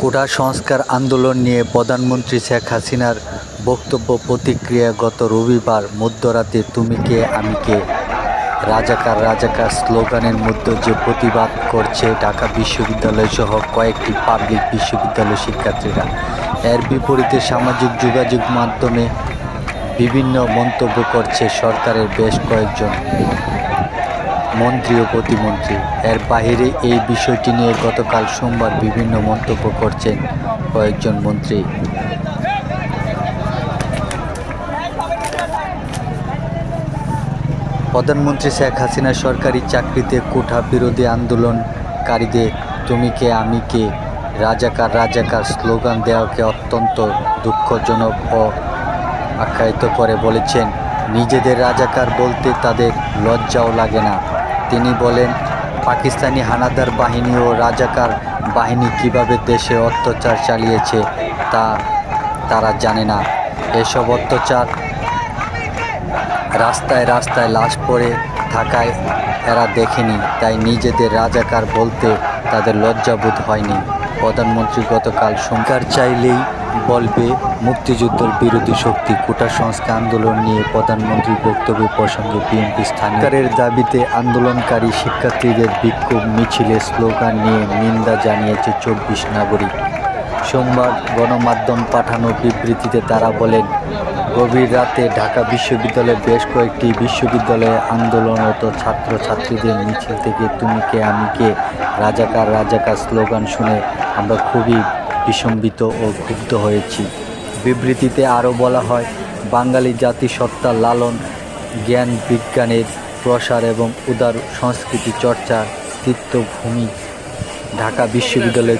কোটা সংস্কার আন্দোলন নিয়ে প্রধানমন্ত্রী শেখ হাসিনার বক্তব্য প্রতিক্রিয়া গত রবিবার মধ্যরাতে, তুমি কে, আমি কে? রাজাকার রাজাকার স্লোগানের মধ্যে যে প্রতিবাদ করছে ঢাকা বিশ্ববিদ্যালয় সহ কয়েকটি পাবলিক বিশ্ববিদ্যালয় শিক্ষার্থীরা। এর বিপরীতে সামাজিক যোগাযোগ মাধ্যমে বিভিন্ন মন্তব্য করছে সরকারের বেশ কয়েকজন। মন্ত্রী ও প্রতিমন্ত্রী। এর বাইরে এই বিষয়টি নিয়ে গতকাল সোমবার বিভিন্ন মন্তব্য করছেন কয়েকজন মন্ত্রী। প্রধানমন্ত্রী শেখ হাসিনা সরকারি চাকরিতে কোঠা বিরোধী আন্দোলনকারীদের তুমি কে, আমি কে? রাজাকার রাজাকার স্লোগান দেওয়াকে অত্যন্ত দুঃখজনক ও আখ্যায়িত করে বলেছেন। নিজেদের রাজাকার বলতে তাদের লজ্জাও লাগে না। তিনি বলেন, পাকিস্তানি হানাদার বাহিনী ও রাজাকার বাহিনী কীভাবে দেশে অত্যাচার চালিয়েছে তা তারা জানে না। এসব অত্যাচার রাস্তায় রাস্তায় লাশ পড়ে থাকায় এরা দেখেনি, তাই নিজেদের রাজাকার বলতে তাদের লজ্জাবোধ হয়নি। প্রধানমন্ত্রী গতকাল সরকার চাইলেই বলবে, মুক্তিযুদ্ধের বিরোধী শক্তি কোটা সংস্কার আন্দোলন নিয়ে প্রধানমন্ত্রীর বক্তব্য প্রসঙ্গে বিএনপি স্থানীয়কারের দাবিতে আন্দোলনকারী শিক্ষার্থীদের বিক্ষোভ মিছিলে স্লোগান নিয়ে নিন্দা জানিয়েছে চব্বিশ নাগরিক। সোমবার গণমাধ্যম পাঠানো বিবৃতিতে তারা বলেন, গভীর রাতে ঢাকা বিশ্ববিদ্যালয়ের বেশ কয়েকটি বিশ্ববিদ্যালয়ে আন্দোলনরত ছাত্রছাত্রীদের মিছিল থেকে, তুমি কে, আমি কে? রাজাকার রাজাকার স্লোগান শুনে আমরা খুবই বিসম্বিত ও ক্ষুব্ধ হয়েছি। বিবৃতিতে আরও বলা হয়, বাঙালি জাতিসত্তা লালন, জ্ঞান বিজ্ঞানের প্রসার এবং উদার সংস্কৃতি চর্চার তীর্থভূমি ঢাকা বিশ্ববিদ্যালয়